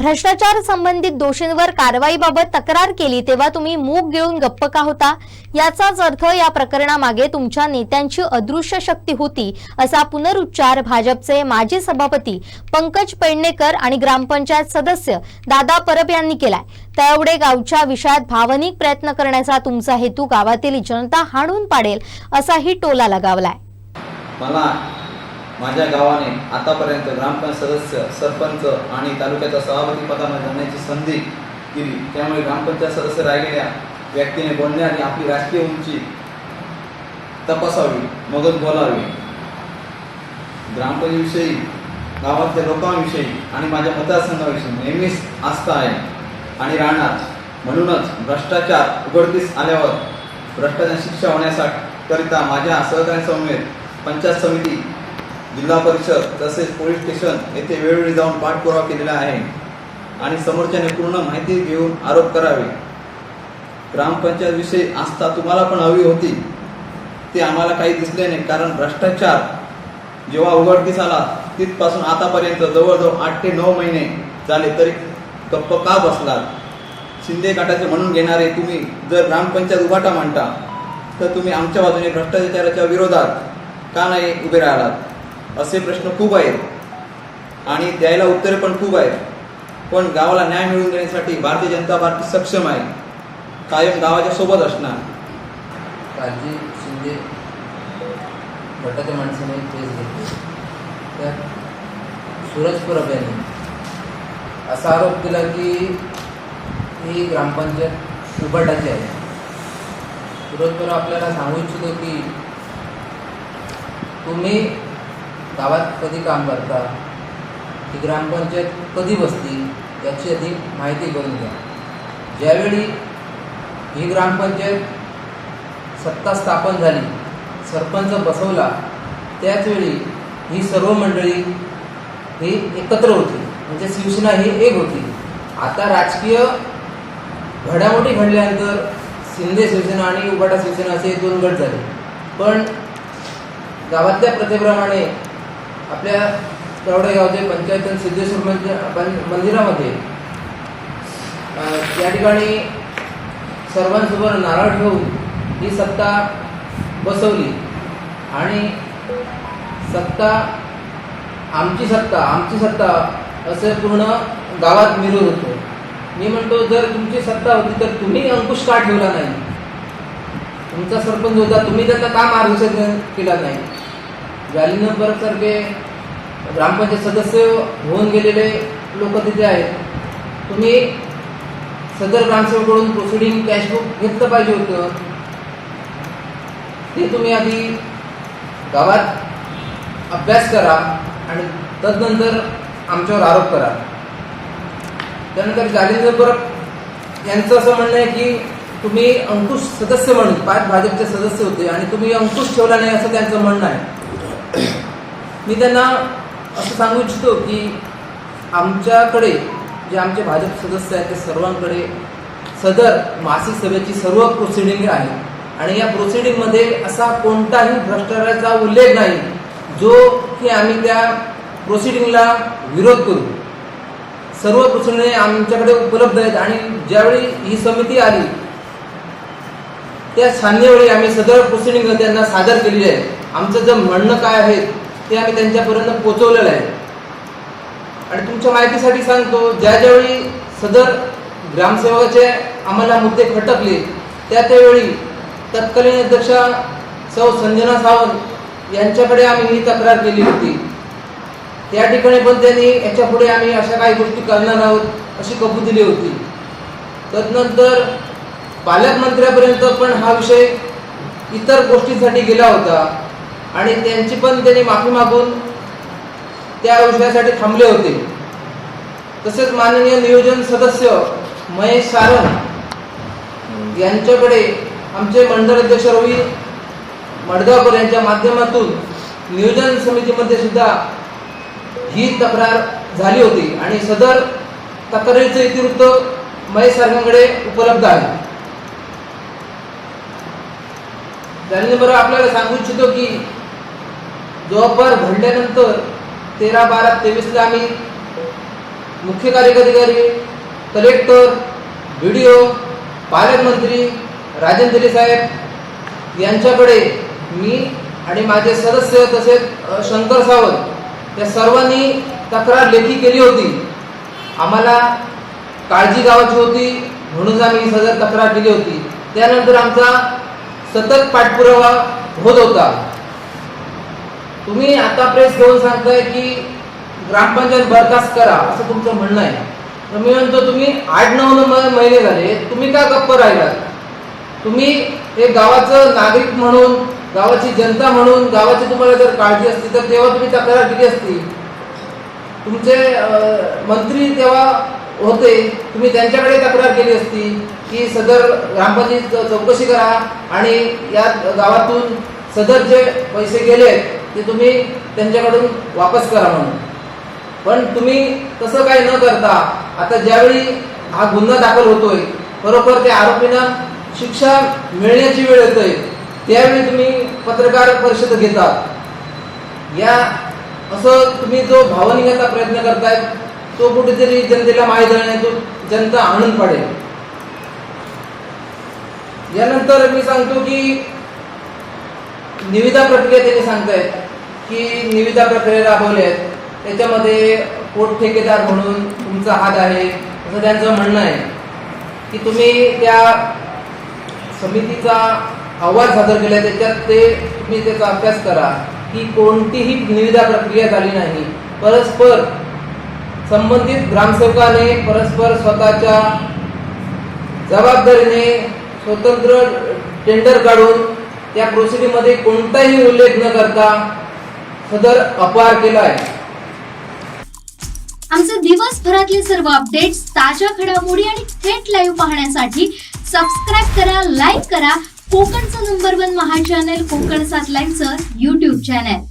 भ्रष्टाचार संबंधित दोषींवर कारवाईबाबत तक्रार केली तेव्हा तुम्ही मूग गिळून गप्प का होता? याचाच अर्थ या प्रकरणामागे तुमच्या नेत्यांची अदृश्य शक्ती होती असा पुनरुच्चार भाजपचे माजी सभापती पंकज पेडणेकर आणि ग्रामपंचायत सदस्य दादा परब यांनी केलाय. तळवडे गावच्या विषयात भावनिक प्रयत्न करण्याचा तुमचा हेतू गावातील जनता हाणून पाडेल असाही टोला लगावलाय. मला माझ्या गावाने आतापर्यंत ग्रामपंचायत सदस्य सरपंच आणि तालुक्याच्या सभापती पदामध्ये जाण्याची संधी दिली. त्यामुळे ग्रामपंचायत सदस्य राहिलेल्या व्यक्तीने बोलणे आणि आपली राजकीय उंची तपासावी मगच बोलावी. ग्रामपंचायतीविषयी गावातल्या लोकांविषयी आणि माझ्या मतदारसंघाविषयी नेहमीच आस्था आहे आणि राहणार. म्हणूनच भ्रष्टाचार उघडकीस आल्यावर भ्रष्टाचार शिक्षा होण्यासाठी करिता माझ्या सहकार्यांसमवेत पंचायत समिती जिल्हा परिषद तसेच पोलीस स्टेशन येथे वेळोवेळी जाऊन पाठपुरावा केलेला आहे. आणि समोरच्याने पूर्ण माहिती घेऊन आरोप करावे. ग्रामपंचायतविषयी आस्था तुम्हाला पण हवी होती. ते आम्हाला काही दिसले नाही कारण भ्रष्टाचार जेव्हा उघडकीस आला तिथपासून आतापर्यंत जवळजवळ आठ ते नऊ महिने झाले तरी गप्प का बसलात? शिंदे गटाचे म्हणून घेणारे तुम्ही जर ग्रामपंचायत उभाटा म्हणता तर तुम्ही आमच्या बाजूने भ्रष्टाचाराच्या विरोधात का नाही उभे राहिलात? असे प्रश्न खूप आहेत. आणि द्यायला उत्तरे पण खूप आहेत. पण गावाला न्याय मिळवून देण्यासाठी भारतीय जनता पार्टी सक्षम आहे. कायम गावाच्या सोबत असणार. काळजी शिंदे गटाच्या माणसाने केस घेतली. त्यात सूरज परब यांनी असा आरोप केला की ही ग्रामपंचायत उभाटाची आहे. सूरज परब आपल्याला सांगू इच्छितो की तुम्ही गावात कधी काम करता? ही ग्रामपंचायत कधी बसती? याची अधिक माहिती करून घ्या. ज्यावेळी ही ग्रामपंचायत सत्ता स्थापन झाली सरपंच बसवला त्याचवेळी ही सर्व मंडळी ही एकत्र होती. म्हणजे शिवसेना ही एक होती. आता राजकीय घडामोडी घडल्यानंतर शिंदे शिवसेना आणि उबाटा शिवसेना असे दोन गट झाले. पण गावातल्या प्रथेप्रमाणे आपल्या तेवढे गावचे पंचायत सिद्धेश्वर मंदिर मंदिरामध्ये या ठिकाणी सर्वांसमोर नारळ ठेवून ही सत्ता बसवली. आणि सत्ता आमची सत्ता आमची सत्ता असं पूर्ण गावात विरोध होतो. मी म्हणतो जर तुमची सत्ता होती तर तुम्ही अंकुश का ठेवला नाही? तुमचा सरपंच होता तुम्ही त्यांना का मार्गदर्शन केला नाही? जालिनबर सारखे ग्रामपंचायत सदस्य होऊन गेलेले लोक तिथे आहेत. तुम्ही सदर ग्रामसेवकडून प्रोसिडिंग कॅशबुक घेतलं पाहिजे होतं. ते तुम्ही आधी गावात अभ्यास करा आणि तदनंतर आमच्यावर आरोप करा. त्यानंतर जालिंदर परब यांचं असं म्हणणं आहे की तुम्ही अंकुश सदस्य म्हणून पाच भाजपचे सदस्य होते आणि तुम्ही अंकुश ठेवला नाही असं त्यांचं म्हणणं आहे. मी त्यांना असं सांगू इच्छितो की आमच्याकडे जे आमचे भाजप सदस्य आहेत ते सर्वांकडे सदर मासिक सभेची सर्व प्रोसिडिंग आहे. आणि या प्रोसिडिंगमध्ये असा कोणताही भ्रष्टाचाराचा उल्लेख नाही जो की आम्ही त्या प्रोसिडिंगला विरोध करू. सर्व प्रोसिडिंग आमच्याकडे उपलब्ध आहेत आणि ज्यावेळी ही समिती आली त्या सान्यवेळी आम्ही सदर प्रोसिडिंग त्यांना सादर केलेली आहे. आमचं जे म्हणणं काय आहे ते आम्ही त्यांच्यापर्यंत पोचवलेलं आहे. आणि तुमच्या माहितीसाठी सांगतो ज्या ज्यावेळी सदर ग्रामसेवकाचे आम्हाला मुद्दे खटकले त्या त्यावेळी तत्कालीन अध्यक्षा सौ संजना सावंत यांच्याकडे आम्ही ही तक्रार केली होती. त्या ठिकाणी पण त्यांनी याच्यापुढे आम्ही अशा काही गोष्टी करणार आहोत अशी कबूल दिली होती. तदनंतर पालकमंत्र्यापर्यंत पण हा विषय इतर गोष्टींसाठी गेला होता. आणि त्यांची पण त्यांनी माफी मागून त्या विषयासाठी थांबले होते. तसेच माननीय नियोजन सदस्य महेश सारंग यांच्याकडे आमचे मंडळ अध्यक्ष रवी मडगावकर यांच्या माध्यमातून नियोजन समितीमध्ये सुद्धा ही तक्रार झाली होती. आणि सदर तक्रारीचं इतिवृत्त महेश सारंगांकडे उपलब्ध आहे. त्यानंतर आपल्याला सांगू इच्छितो की जबाबदार भरल्यानंतर तेरा बारा तेवीसला आम्ही मुख्य कार्यकारी अधिकारी कलेक्टर बी डी ओ पालकमंत्री राजेंद्र साहेब यांच्याकडे मी आणि माझे सदस्य तसेच शंकर सावंत या सर्वांनी तक्रार लेखी केली होती. आम्हाला काळजी गावाची होती म्हणून आम्ही ही सदर तक्रार केली होती. त्यानंतर आमचा सतत पाठपुरावा होत होता. तुम्ही आता प्रेस घेऊन सांगताय की ग्रामपंचायत बरखास्त करा असं तुमचं म्हणणं आहे. तर मी म्हणतो तुम्ही आठ नऊ नंबर महिने झाले तुम्ही का गप्प राहिलात? तुम्ही हे गावाचं नागरिक म्हणून गावाची जनता म्हणून गावाची तुम्हाला जर काळजी असती तर तेव्हा तुम्ही तक्रार केली असती. तुमचे मंत्री तेव्हा होते तुम्ही त्यांच्याकडे तक्रार केली असती की सदर ग्रामपंचायत चौकशी करा आणि या गावातून सदर जे पैसे गेले ते तुम्ही त्यांच्याकडून वापस करा म्हणून. पण तुम्ही तसं काही न करता आता ज्यावेळी हा गुन्हा दाखल होतोय बरोबर त्या आरोपींना शिक्षा मिळण्याची वेळ येतोय त्यावेळी तुम्ही पत्रकार परिषद घेतात. या असं तुम्ही जो भावनिकता प्रयत्न करताय तो कुठेतरी जनतेला माहीत नाही तो जनता आणून पाडेल. यानंतर मी सांगतो की निविदा प्रक्रिया त्यांनी सांगतायत की निविदा प्रक्रिया राबवल्या आहेत त्याच्यामध्ये पोट ठेकेदार म्हणून तुमचा हात आहे असं त्यांचं म्हणणं आहे. की तुम्ही त्या समितीचा आवाज सादर केला त्याच्यात ते तुम्ही त्याचा अभ्यास करा की कोणतीही निविदा प्रक्रिया झाली नाही. परस्पर संबंधित ग्रामसेवकाने परस्पर स्वतःच्या जबाबदारीने स्वतंत्र टेंडर काढून त्या प्रोसिडिंगमध्ये कोणताही उल्लेख न करता सदर अपार केला आहे. आमचे दिवसभरातले सर्व अपडेट्स ताज्या घडामोडी आणि थेट लाईव्ह पाहण्यासाठी सबस्क्राईब करा लाईक करा. कोकणचं नंबर वन महा चॅनल कोकण सात लाईव्हचं युट्यूब चॅनल